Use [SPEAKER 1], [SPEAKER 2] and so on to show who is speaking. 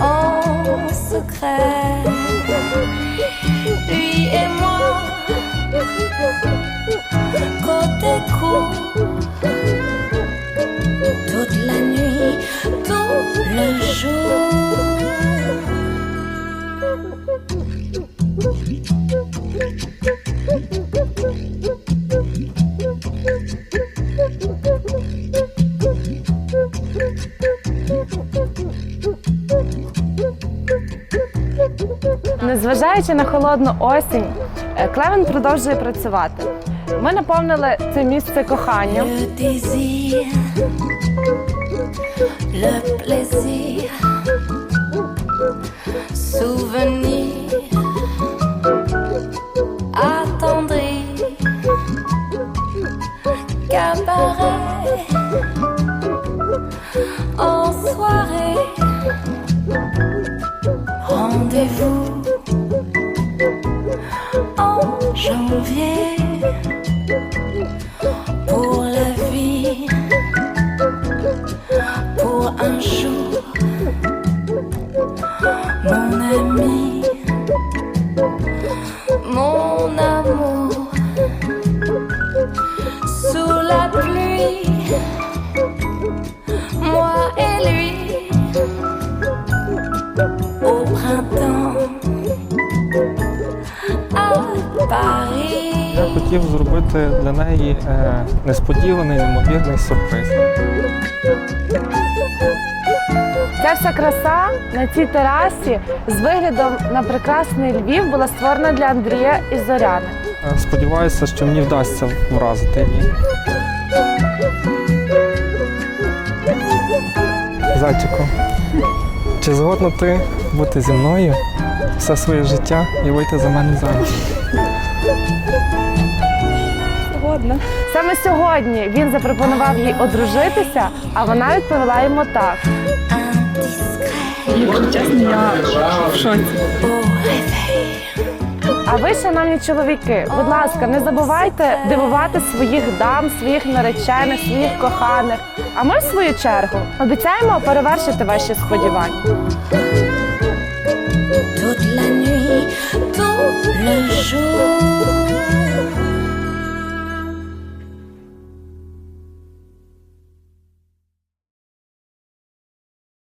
[SPEAKER 1] en secret, lui et moi, côté court, toute la nuit, tout le jour.
[SPEAKER 2] Незважаючи на холодну осінь, е, Клевен продовжує працювати. Ми наповнили це місце коханням.
[SPEAKER 1] Cabaret, janvier
[SPEAKER 3] Я хотів зробити для неї е, несподіваний, неймовірний сюрприз.
[SPEAKER 2] Ця вся краса на цій терасі з виглядом на прекрасний Львів була створена для Андрія і Зоряни.
[SPEAKER 3] Е, Сподіваюся, що мені вдасться вразити її. Зайчику, чи згодна ти бути зі мною все своє життя і вийти за мене заміж?
[SPEAKER 2] Саме сьогодні він запропонував їй одружитися, а вона відповіла йому так. А ви, шановні чоловіки, будь ласка, не забувайте дивувати своїх дам, своїх наречених, своїх коханих. А ми, в свою чергу, обіцяємо перевершити ваші сподівання.